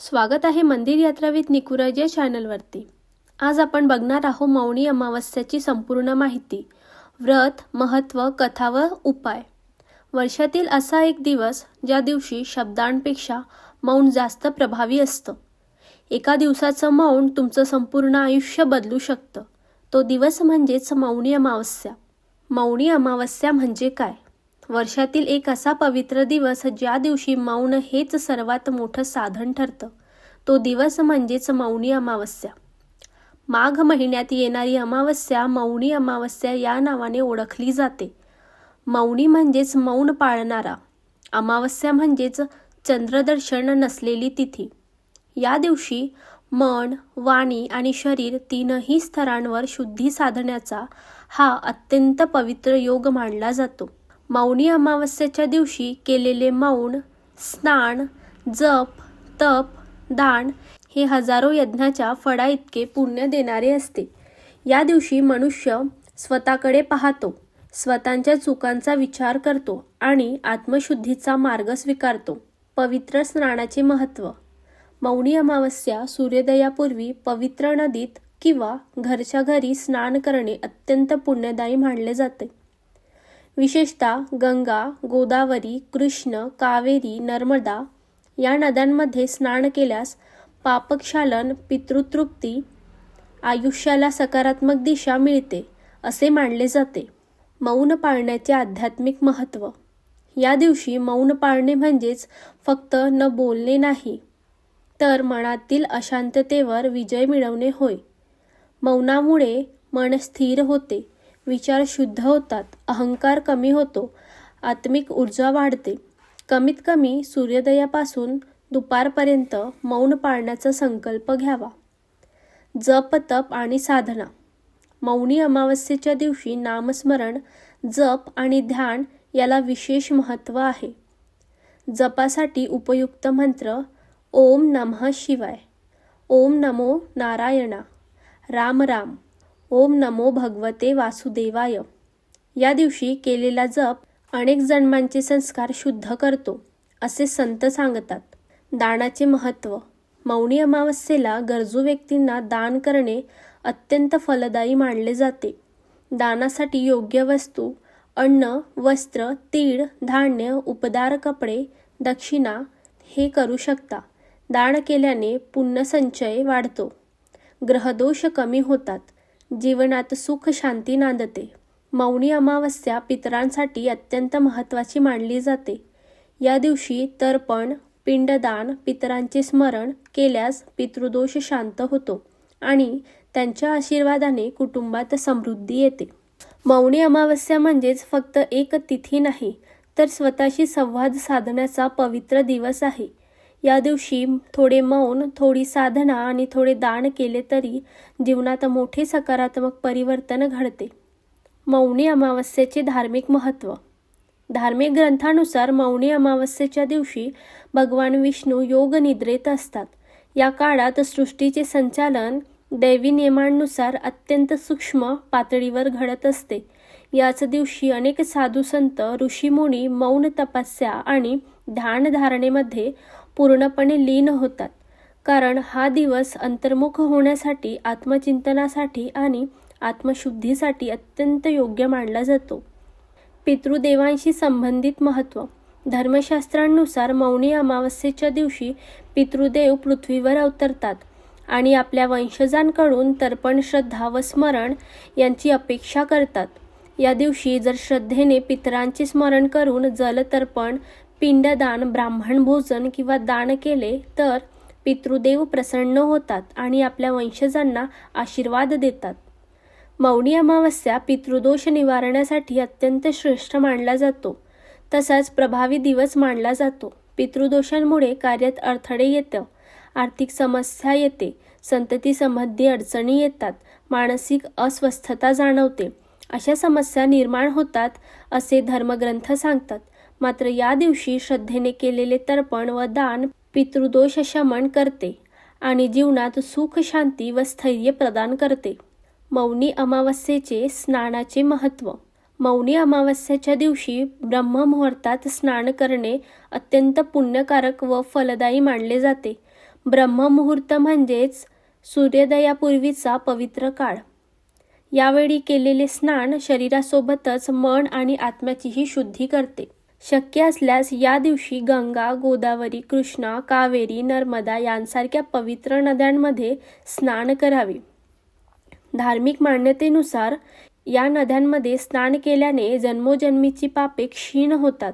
स्वागत आहे मंदिर यात्रा विथ निकुराज या चॅनलवरती आज आपण बघणार आहोत मौनी अमावस्याची संपूर्ण माहिती व्रत महत्त्व कथा व उपाय. वर्षातील असा एक दिवस ज्या दिवशी शब्दांपेक्षा मौन जास्त प्रभावी असतं. एका दिवसाचं मौन तुमचं संपूर्ण आयुष्य बदलू शकतं. तो दिवस म्हणजेच मौनी अमावस्या. मौनी अमावस्या म्हणजे काय? वर्षातील एक असा पवित्र दिवस ज्या दिवशी मौन हेच सर्वात मोठं साधन ठरतं. तो दिवस म्हणजेच मौनी अमावस्या. माघ महिन्यात येणारी अमावस्या मौनी अमावस्या या नावाने ओळखली जाते. मौनी म्हणजेच मौन पाळणारा. अमावस्या म्हणजेच चंद्रदर्शन नसलेली तिथी. या दिवशी मन वाणी आणि शरीर तीनही स्तरांवर शुद्धी साधण्याचा हा अत्यंत पवित्र योग मानला जातो. मौनी अमावस्येच्या दिवशी केलेले मौन स्नान जप तप दान हे हजारो यज्ञाच्या फळा इतके पुण्य देणारे असते. या दिवशी मनुष्य स्वतःकडे पाहतो स्वतःच्या चुकांचा विचार करतो आणि आत्मशुद्धीचा मार्ग स्वीकारतो. पवित्र स्नानाचे महत्त्व. मौनी अमावस्या सूर्योदयापूर्वी पवित्र नदीत किंवा घरच्या घरी स्नान करणे अत्यंत पुण्यदायी मानले जाते. विशेषतः गंगा गोदावरी कृष्ण कावेरी नर्मदा या नद्यांमध्ये स्नान केल्यास पापक्षालन पितृतृप्ती आयुष्याला सकारात्मक दिशा मिळते असे मानले जाते. मौन पाळण्याचे आध्यात्मिक महत्त्व. या दिवशी मौन पाळणे म्हणजेच फक्त न बोलणे नाही तर मनातील अशांततेवर विजय मिळवणे होय. मौनामुळे मन स्थिर होते. विचार शुद्ध होतात अहंकार कमी होतो आत्मिक ऊर्जा वाढते. कमीत कमी सूर्योदयापासून दुपारपर्यंत मौन पाळण्याचा संकल्प घ्यावा. जप तप आणि साधना. मौनी अमावस्येच्या दिवशी नामस्मरण जप आणि ध्यान याला विशेष महत्त्व आहे. जपासाठी उपयुक्त मंत्र ओम नमः शिवाय. ओम नमो नारायणा. राम राम. ओम नमो भगवते वासुदेवाय. या दिवशी केलेला जप अनेक जन्मांचे संस्कार शुद्ध करतो असे संत सांगतात. दानाचे महत्त्व मौनी अमावस्येला गरजू व्यक्तींना दान करणे अत्यंत फलदायी मानले जाते. दानासाठी योग्य वस्तू अन्न वस्त्र तीळ धान्य उपदार कपडे दक्षिणा हे करू शकता. दान केल्याने पुण्यसंचय वाढतो. ग्रहदोष कमी होतात. जीवनात सुख शांती नांदते. मौनी अमावस्या पितरांसाठी अत्यंत महत्त्वाची मानली जाते. या दिवशी तर्पण पिंडदान पितरांचे स्मरण केल्यास पितृदोष शांत होतो आणि त्यांच्या आशीर्वादाने कुटुंबात समृद्धी येते. मौनी अमावस्या म्हणजेच फक्त एक तिथी नाही तर स्वतःशी संवाद साधण्याचा पवित्र दिवस आहे. या दिवशी थोडे मौन थोडी साधना आणि थोडे दान केले तरी जीवनात मोठे सकारात्मक परिवर्तन घडते. मौनी अमावस्येचे धार्मिक महत्त्व धार्मिक ग्रंथानुसार मौनी अमावस्येच्या दिवशी भगवान विष्णू योग निद्रेत असतात. या काळात सृष्टीचे संचालन दैवी नियमांनुसार अत्यंत सूक्ष्म पातळीवर घडत असते. याच दिवशी अनेक साधू संत ऋषीमुनी मौन तपस्या आणि ध्यानधारणेमध्ये पूर्णपणे लीन होतात. कारण हा दिवस अंतर्मुख होण्यासाठी आत्मचिंतनासाठी आणि आत्मशुद्धीसाठी अत्यंत योग्य मानला जातो. पितृदेवांशी संबंधित महत्त्व. धर्मशास्त्रांनुसार मौनी अमावस्येच्या दिवशी पितृदेव पृथ्वीवर अवतरतात आणि आपल्या वंशजांकडून तर्पण श्रद्धा व स्मरण यांची अपेक्षा करतात. या दिवशी जर श्रद्धेने पितरांचे स्मरण करून जलतर्पण पिंडदान ब्राह्मण भोजन किंवा दान केले तर पितृदेव प्रसन्न होतात आणि आपल्या वंशजांना आशीर्वाद देतात. मौनी अमावस्या पितृदोष निवारण्यासाठी अत्यंत श्रेष्ठ मानला जातो. तसाच प्रभावी दिवस मानला जातो. पितृदोषांमुळे कार्यात अडथळे येतं आर्थिक समस्या येते संततीसंबंधी अडचणी येतात मानसिक अस्वस्थता जाणवते. अशा समस्या निर्माण होतात असे धर्मग्रंथ सांगतात. मात्र या दिवशी श्रद्धेने केलेले तर्पण व दान पितृदोष शमन करते आणि जीवनात सुख शांती व स्थैर्य प्रदान करते. मौनी अमावस्येचे स्नानाचे महत्त्व मौनी अमावस्याच्या दिवशी ब्रह्ममुहूर्तात स्नान करणे अत्यंत पुण्यकारक व फलदायी मानले जाते. ब्रह्ममुहूर्त म्हणजेच सूर्योदयापूर्वीचा पवित्र काळ. यावेळी केलेले स्नान शरीरासोबतच मन आणि आत्म्याचीही शुद्धी करते. शक्य असल्यास या दिवशी गंगा गोदावरी कृष्णा कावेरी नर्मदा यांसारख्या पवित्र नद्यांमध्ये स्नान करावे. धार्मिक मान्यतेनुसार या नद्यांमध्ये स्नान केल्याने जन्मोजन्मीची पापे क्षीण होतात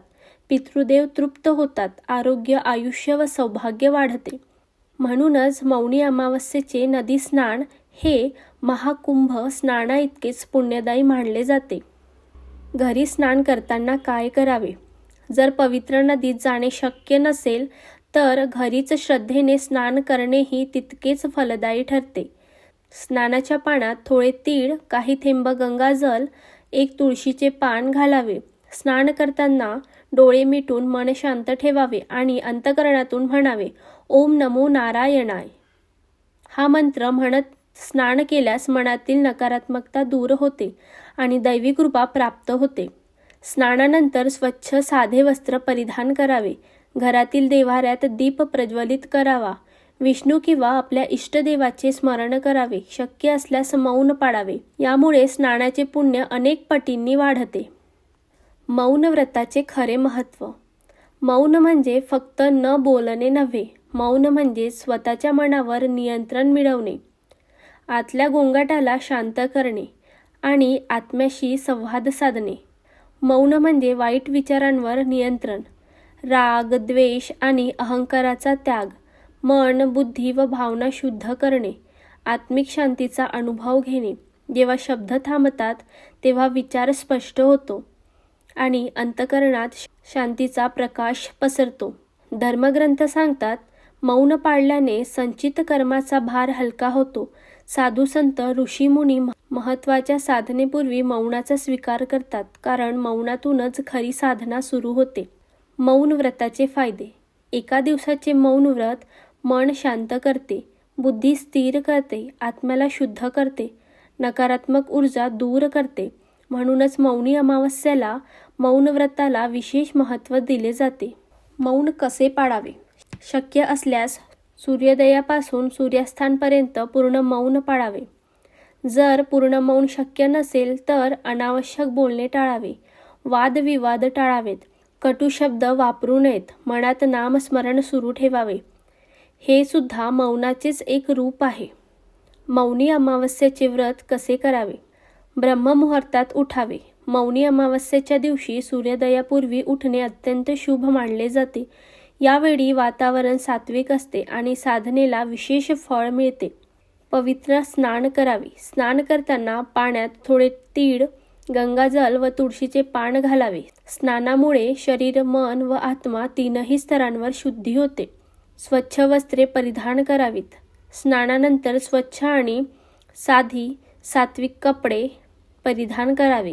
पितृदेव तृप्त होतात आरोग्य आयुष्य व सौभाग्य वाढते. म्हणूनच मौनी अमावस्येचे नदी स्नान हे महाकुंभ स्नानाइतकेच पुण्यदायी मानले जाते. घरी स्नान करताना काय करावे? जर पवित्र नदीत जाणे शक्य नसेल तर घरीच श्रद्धेने स्नान करणेही तितकेच फलदायी ठरते. स्नानाच्या पाण्यात थोडे तीळ काही थेंब गंगाजल एक तुळशीचे पान घालावे. स्नान करताना डोळे मिटून मन शांत ठेवावे आणि अंतकरणातून म्हणावे ओम नमो नारायणाय. हा मंत्र म्हणत स्नान केल्यास मनातील नकारात्मकता दूर होते आणि दैवी कृपा प्राप्त होते. स्नानानंतर स्वच्छ साधे वस्त्र परिधान करावे. घरातील देवाऱ्यात दीप प्रज्वलित करावा. विष्णू किंवा आपल्या इष्टदेवाचे स्मरण करावे. शक्य असल्यास मौन पाडावे यामुळे स्नानाचे पुण्य अनेक पटींनी वाढते. मौन व्रताचे खरे महत्त्व मौन म्हणजे फक्त न बोलणे नव्हे मौन म्हणजे स्वतःच्या मनावर नियंत्रण मिळवणे. आतल्या गोंगाटाला शांत करणे आणि आत्म्याशी संवाद साधणे. मौन म्हणजे वाईट विचारांवर नियंत्रण. राग द्वेष आणि अहंकाराचा त्याग मन बुद्धी व भावना शुद्ध करणे आत्मिक शांतीचा अनुभव घेणे. जेव्हा शब्द थांबतात तेव्हा विचार स्पष्ट होतो आणि अंतकरणात शांतीचा प्रकाश पसरतो. धर्मग्रंथ सांगतात मौन पाळल्याने संचित कर्माचा भार हलका होतो. साधू संत ऋषीमुनी महत्त्वाच्या साधनेपूर्वी मौनाचा स्वीकार करतात कारण मौनातूनच खरी साधना सुरू होते. मौन व्रताचे फायदे. एका दिवसाचे मौन व्रत मन शांत करते बुद्धी स्थिर करते आत्म्याला शुद्ध करते नकारात्मक ऊर्जा दूर करते. म्हणूनच मौनी अमावस्याला मौन व्रताला विशेष महत्त्व दिले जाते. मौन कसे पाळावे? शक्य असल्यास सूर्योदयापासून सूर्यास्तांपर्यंत पूर्ण मौन पाळावे. जर पूर्ण मौन शक्य नसेल तर अनावश्यक बोलणे टाळावे. वादविवाद टाळावेत. कटू शब्द वापरू नयेत. मनात नामस्मरण सुरू ठेवावे. हे सुद्धा मौनाचेच एक रूप आहे. मौनी अमावस्येचे व्रत कसे करावे? ब्रह्ममुहूर्तात उठावे. मौनी अमावस्येच्या दिवशी सूर्योदयापूर्वी उठणे अत्यंत शुभ मानले जाते. यावेळी वातावरण सात्विक असते आणि साधनेला विशेष फळ मिळते. पवित्र स्नान करावे. स्नान करताना पाण्यात थोडे तीळ गंगाजल व तुळशीचे पान घालावे. स्नानामुळे शरीर मन व आत्मा तीनही स्तरांवर शुद्धी होते. स्वच्छ वस्त्रे परिधान करावीत. स्नानानंतर स्वच्छ आणि साधी सात्विक कपडे परिधान करावे.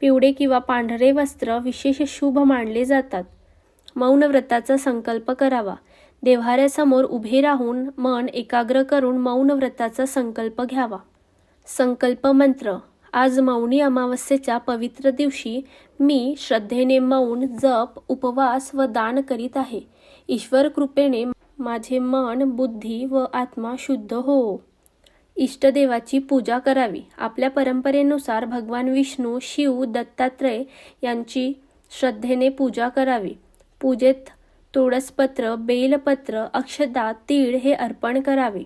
पिवळे किंवा पांढरे वस्त्र विशेष शुभ मानले जातात. मौनव्रताचा संकल्प करावा. देव्हाऱ्यासमोर उभे राहून मन एकाग्र करून मौनव्रताचा संकल्प घ्यावा. संकल्प मंत्र. आज मौनी अमावस्येच्या पवित्र दिवशी मी श्रद्धेने मौन जप उपवास व दान करीत आहे. ईश्वर कृपेने माझे मन बुद्धी व आत्मा शुद्ध हो. इष्टदेवाची पूजा करावी. आपल्या परंपरेनुसार भगवान विष्णू शिव दत्तात्रय यांची श्रद्धेने पूजा करावी. पूजेत तुळसपत्र बेलपत्र अक्षदा तीळ हे अर्पण करावे.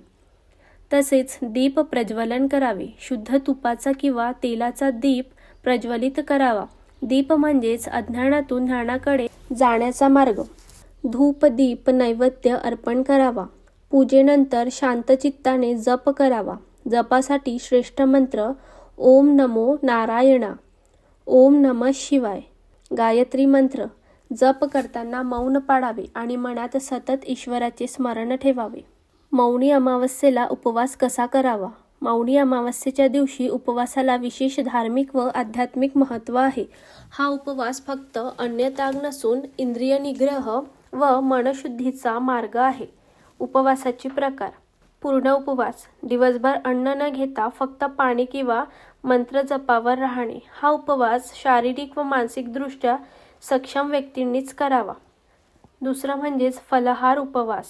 तसेच दीप प्रज्वलन करावे. शुद्ध तुपाचा किंवा तेलाचा दीप प्रज्वलित करावा. दीप म्हणजेच अज्ञानातून ज्ञानाकडे जाण्याचा मार्ग. धूप दीप नैवेद्य अर्पण करावा. पूजेनंतर शांतचित्ताने जप करावा. जपासाठी श्रेष्ठ मंत्र ओम नमो नारायणा. ओम नम शिवाय. गायत्री मंत्र. जप करताना मौन पाडावे आणि मनात सतत ईश्वराचे स्मरण ठेवावे. मौनी अमावस्येला उपवास कसा करावा? मौनी अमावस्येच्या दिवशी उपवासाला विशेष धार्मिक व आध्यात्मिक महत्त्व आहे. हा उपवास फक्त अन्यताग नसून इंद्रिय निग्रह व मनशुद्धीचा मार्ग आहे. उपवासाचे प्रकार. पूर्ण उपवास. दिवसभर अन्न न घेता फक्त पाणी किंवा मंत्र जपावर राहणे. हा उपवास शारीरिक व मानसिकदृष्ट्या सक्षम व्यक्तींनीच करावा. दुसरं म्हणजेच फलहार उपवास.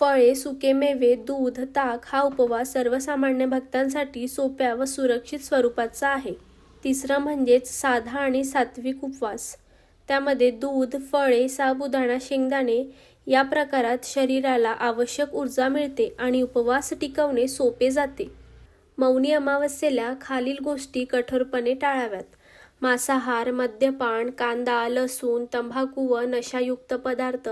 फळे सुके मेवे दूध ताक हा उपवास सर्वसामान्य भक्तांसाठी सोप्या व सुरक्षित स्वरूपाचा आहे. तिसरं म्हणजेच साधा आणि सात्विक उपवास. त्यामध्ये दूध फळे साबुदाणा शेंगदाणे या प्रकारात शरीराला आवश्यक ऊर्जा मिळते आणि उपवास टिकवणे सोपे जाते. मौनी अमावस्येला खालील गोष्टी कठोरपणे टाळाव्यात. मांसाहार मद्यपान कांदा लसूण तंबाखू व नशायुक्त पदार्थ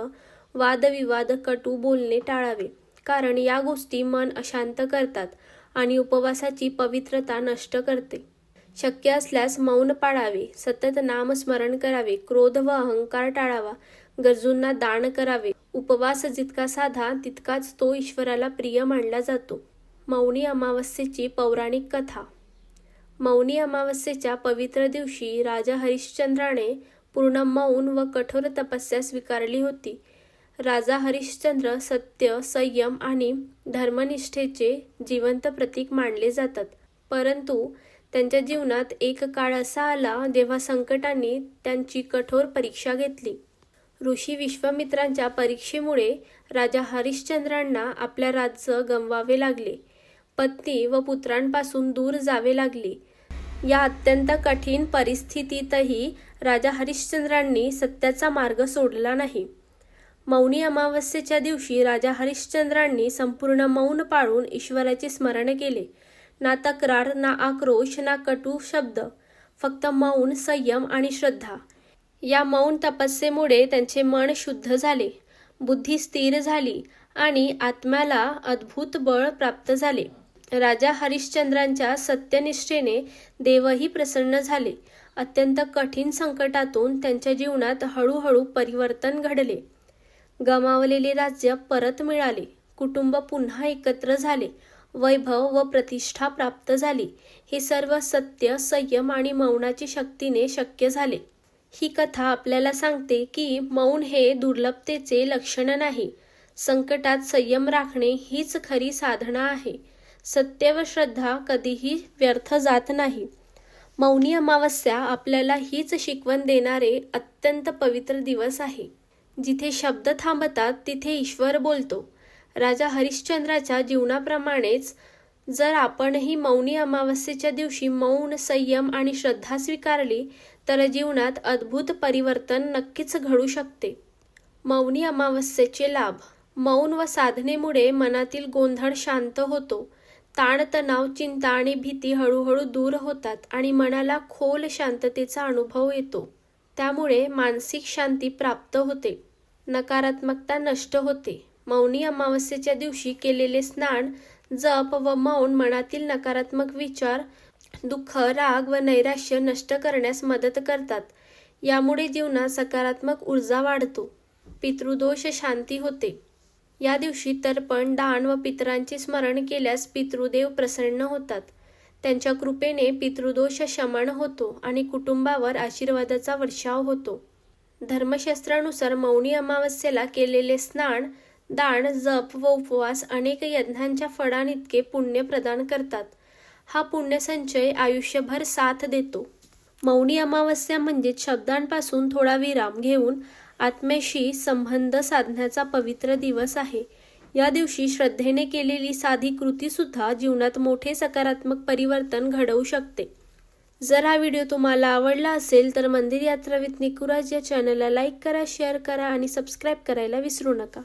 वादविवाद कटू बोलणे टाळावे. कारण या गोष्टी मन अशांत करतात आणि उपवासाची पवित्रता नष्ट करते. शक्य असल्यास मौन पाळावे सतत नामस्मरण करावे क्रोध व अहंकार टाळावा गरजूंना दान करावे. उपवास जितका साधा तितकाच तो ईश्वराला प्रिय मानला जातो. मौनी अमावस्येची पौराणिक कथा. मौनी अमावस्येच्या पवित्र दिवशी राजा हरिश्चंद्राने पूर्ण मौन व कठोर तपस्या स्वीकारली होती. राजा हरिश्चंद्र सत्य संयम आणि धर्मनिष्ठेचे जिवंत प्रतीक मानले जातात. परंतु त्यांच्या जीवनात एक काळ असा आला जेव्हा संकटांनी त्यांची कठोर परीक्षा घेतली. ऋषी विश्वामित्रांच्या परीक्षेमुळे राजा हरिश्चंद्रांना आपल्या राज्य गमवावे लागले. पत्नी व पुत्रांपासून दूर जावे लागले. या अत्यंत कठीण परिस्थितीतही राजा हरिश्चंद्रांनी सत्याचा मार्ग सोडला नाही. मौनी अमावस्येच्या दिवशी राजा हरिश्चंद्रांनी संपूर्ण मौन पाळून ईश्वराचे स्मरण केले. ना तक्रार ना आक्रोश ना कटू शब्द फक्त मौन संयम आणि श्रद्धा. या मौन तपस्येमुळे त्यांचे मन शुद्ध झाले बुद्धी स्थिर झाली आणि आत्म्याला अद्भुत बळ प्राप्त झाले. राजा हरिश्चंद्रांच्या सत्यनिष्ठेने देवही प्रसन्न झाले. अत्यंत कठीण संकटातून त्यांच्या जीवनात हळूहळू परिवर्तन घडले. गमावलेले राज्य परत मिळाले. कुटुंब पुन्हा एकत्र झाले. वैभव व प्रतिष्ठा प्राप्त झाली. हे सर्व सत्य संयम आणि मौनाची शक्तीने शक्य झाले. ही कथा आपल्याला सांगते की मौन हे दुर्लभतेचे लक्षण नाही. संकटात संयम राखणे हीच खरी साधना आहे. सत्य व श्रद्धा कधीही व्यर्थ जात नाही. मौनी अमावस्या आपल्याला हीच शिकवण देणारे अत्यंत पवित्र दिवस आहे. जिथे शब्द थांबतात तिथे ईश्वर बोलतो. राजा हरिश्चंद्राच्या जीवनाप्रमाणेच जर आपणही मौनी अमावस्येच्या दिवशी मौन संयम आणि श्रद्धा स्वीकारली तर जीवनात अद्भुत परिवर्तन नक्कीच घडू शकते. मौनी अमावस्येचे लाभ. मौन व साधनेमुळे मनातील गोंधळ शांत होतो. ताणतणाव चिंता आणि भीती हळूहळू दूर होतात आणि मनाला खोल शांततेचा अनुभव येतो. त्यामुळे मानसिक शांती प्राप्त होते. नकारात्मकता नष्ट होते. मौनी अमावस्येच्या दिवशी केलेले स्नान जप व मौन मनातील नकारात्मक विचार दुःख राग व नैराश्य नष्ट करण्यास मदत करतात. यामुळे जीवनात सकारात्मक ऊर्जा वाढतो. पितृदोष शांती होते. या दिवशी तर्पण दान व पितरांचे स्मरण केल्यास पितृदेव प्रसन्न होतात. त्यांच्या कृपेने पितृदोष शमन होतो आणि कुटुंबावर आशीर्वादाचा वर्षाव होतो. धर्मशास्त्रानुसार मौनी अमावस्येला केलेले स्नान दान जप व उपवास अनेक यज्ञांच्या फळांइतके पुण्य प्रदान करतात. हा पुण्यसंचय आयुष्यभर साथ देतो. मौनी अमावस्या म्हणजे शब्दांपासून थोडा विराम घेऊन आत्म्याशी संबंध साधण्याचा पवित्र दिवस आहे. या दिवशी श्रद्धेने केलेली साधी कृतीसुद्धा जीवनात मोठे सकारात्मक परिवर्तन घडवू शकते. जर हा व्हिडिओ तुम्हाला आवडला असेल तर मंदिर यात्रा विथ निकुराज या चॅनलला लाईक करा शेअर करा आणि सबस्क्राईब करायला विसरू नका.